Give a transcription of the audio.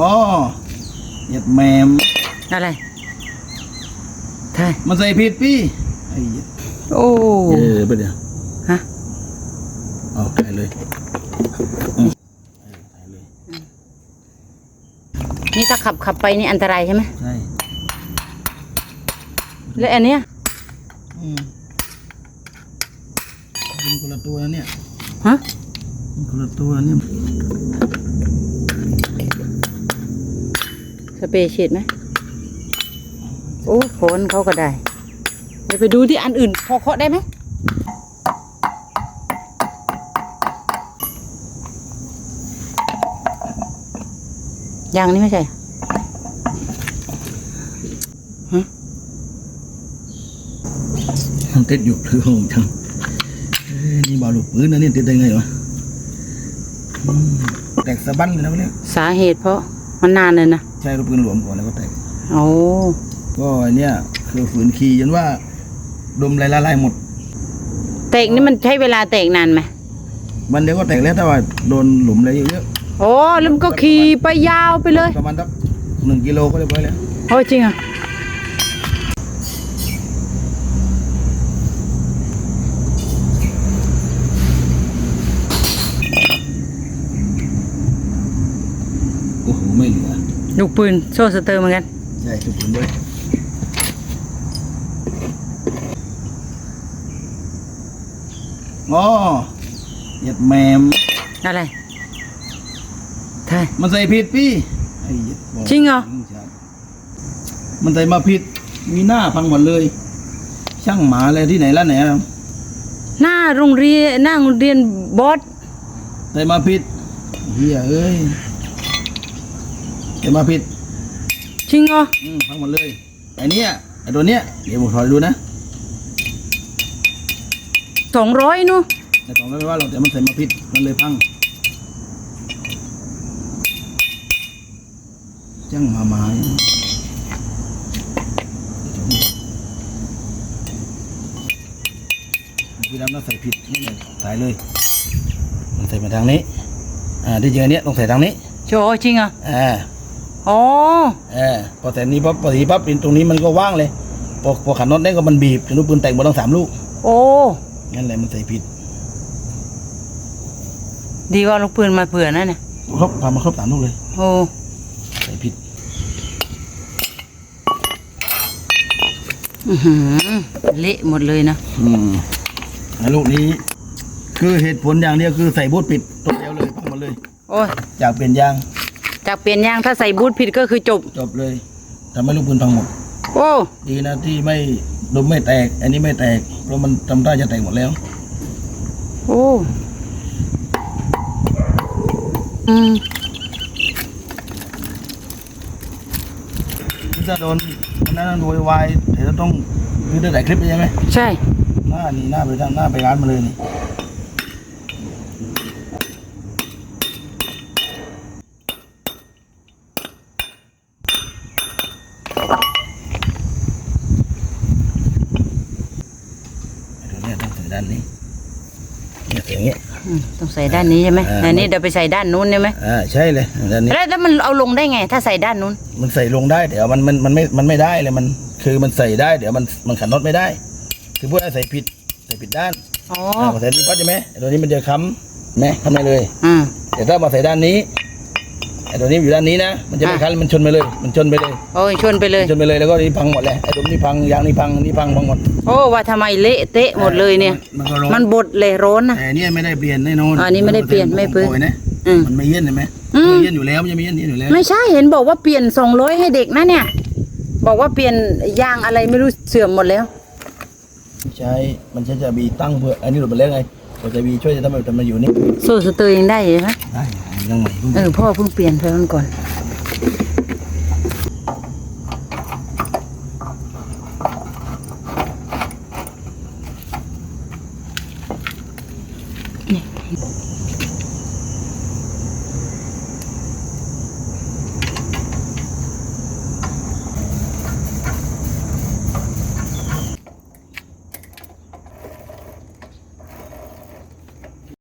อ๋อเหยียดแมมอะไรใช่มันใส่ผิดพี่ไอ้เหี้ยโอ้เออไปเดี๋ยวฮะเอาใส่เลยอืมเออใส่เลยนี่ถ้าขับขับไปนี่อันตรายใช่ไหมใช่แล้วอันเนี้ยอืมเป็นคนละตัวนะเนี่ยฮะเป็นคนละตัวเนี่ย สเปรย์ฉีดไหมโอ้โคนเขาก็ได้ เดี๋ยวไปดูที่อันอื่น พอเคาะได้ไหมยางนี่ไม่ใช่มันติดอยู่คือของจังเอ้ยนี่บอลลูกปืนนะเนี่ยติดได้ไงวะอืมแตกสะบั้นเลยนะวันนี้สาเหตุเพราะ มันนานเลยนะ ใช่ลูกปืนหลวมก่อนแล้วก็แตกโอ้ก็อันเนี้ยคือฝืนขี่จนว่า ดมลายละลายหมดแตกนี่มันใช้เวลาแตกนานไหมมันเดี๋ยวก็แตกแล้วแต่ว่าโดนหลุมอะไรเยอะโอ้แล้วมันก็ขี่ไปยาวไปเลยๆประมาณสักหนึ่งกิโลก็เรียบร้อยแล้ว โอ้จริงอะโอ้โหไม่เห ลือลูกปืนโซ่สเตอร์เหมือนกัน ใช่ทุกคนด้วยอ๋อเหยียดแมมอะไรใช่มันใส่ผิดพี่ไอ้เหยียดบอกจริงเหรอ ใช่มันใส่มาผิด มีหน้าพังหมดเลย ช่างหมาอะไรที่ไหนละไหนอะหน้าโรงเรียนหน้าโรงเรียนบอสใส่มาผิดเฮียเอ้ย ใส่มาผิดจริงเหรออืมพังหมดเลยไอ้เนี้ยไอ้ตัวเนี้ยเดี๋ยวผมถอยดูนะสองร้อยนู่นแต่ตองไม่ว่าเราแต่มันใส่มาผิดมันเลยพังจังมาหมาพี่ดำต้องใส่ผิดนี่เลยใส่เลยมันใส่มาทางนี้ อ่าที่จริงอันเนี้ยต้องใส่ทางนี้โจจริงเหรอะอ่า อ๋อเออพอแต่นี้ปั๊บพอทีปั๊บตรงนี้มันก็ว่างเลยพอพอขันน็อตได้ก็มันบีบจนลูกปืนแตกหมดทั้งสามลูกโอ้งั้นแหละมันใส่ผิดดีว่าลูกปืนมาเผื่อนั่นเนี่ยครบพามาครบสามลูกเลย โอ้ใส่ผิดอื้อหือเละหมดเลยนะอืมแล้วลูกนี้ คือเหตุผลอย่างเดียวคือใส่บูทปิดตัวเดียวเลยพังหมดเลย โอ้ยจากเปลี่ยนยาง จากเปลี่ยนยางถ้าใส่บูทผิดก็คือจบ จบเลยทำให้ลูกปืนพังหมด โอ้ดีนะที่ไม่ดมไม่แตก อันนี้ไม่แตกเพราะมันทำได้จะแตกหมดแล้ว โอ้อืมถ้าโดนวันนั้นโวยวายเดี๋ยวต้องคือได้ถ่ายคลิปไปใช่ไหมใช่ หน้านี่หน้าไปทางหน้าไปร้านมาเลยนี่เดี๋ยวเนี่ยต้องใส่ด้านนี้เนี่ยอย่างเงี้ยอืมต้องใส่ด้านนี้ใช่ไหมอ่าอันนี้เดี๋ยวไปใส่ด้านนู้นใช่ไหมอ่าใช่เลยด้านนี้แล้วแล้วมันเอาลงได้ไง ถ้าใส่ด้านนู้น มันใส่ลงได้แต่ว่ามันมันมันไม่มันไม่ได้เลยมัน คือมันใส่ได้เดี๋ยวมันมันขันน็อตไม่ได้ คือพูดให้ใส่ผิดใส่ผิดด้านอ๋ออ่าพอใส่นี้ปั๊บใช่ไหมไอ้ตัวนี้มันจะค้ำไหมค้ำไปเลย อืมแต่ถ้ามาใส่ด้านนี้ ไอ้ตัวนี้อยู่ด้านนี้นะ มันจะไม่อะคันมันชนไปเลย มันชนไปเลยโอ้ยชนไปเลย ชนไปเลยแล้วก็นี่พังหมดเลยไอ้ตัวนี้พังยางนี่พังนี่พังพังหมด โอ้ว่าทำไมเละเตะหมดเลยเนี่ย มันก็ร้อน มันบดเลยร้อนนะ แต่เนี่ยไม่ได้เปลี่ยนแน่นอนอ่านี่ไม่ได้เปลี่ยนไม่เปลี่ยนโอ้นะอืมมันไม่เย็นเห็นไหมอืม มันเย็นอยู่แล้วมันจะไม่เย็นอยู่แล้วไม่ใช่เห็นบอกว่าเปลี่ยนสองร้อยให้เด็กนะเนี่ย บอกว่าเปลี่ยนยางอะไรไม่รู้เสื่อมหมดแล้ว ใช่มันใช้จะบีตั้งเพื่ออันนี้หลุดไปแล้วไงก็จะบีช่วยจะทำให้มันมาอยู่นี่โซ่สเตอร์ยังได้อยู่ไหมได้ ยังใหม่เออพ่อเพิ่งเปลี่ยนไปมันก่อนนี่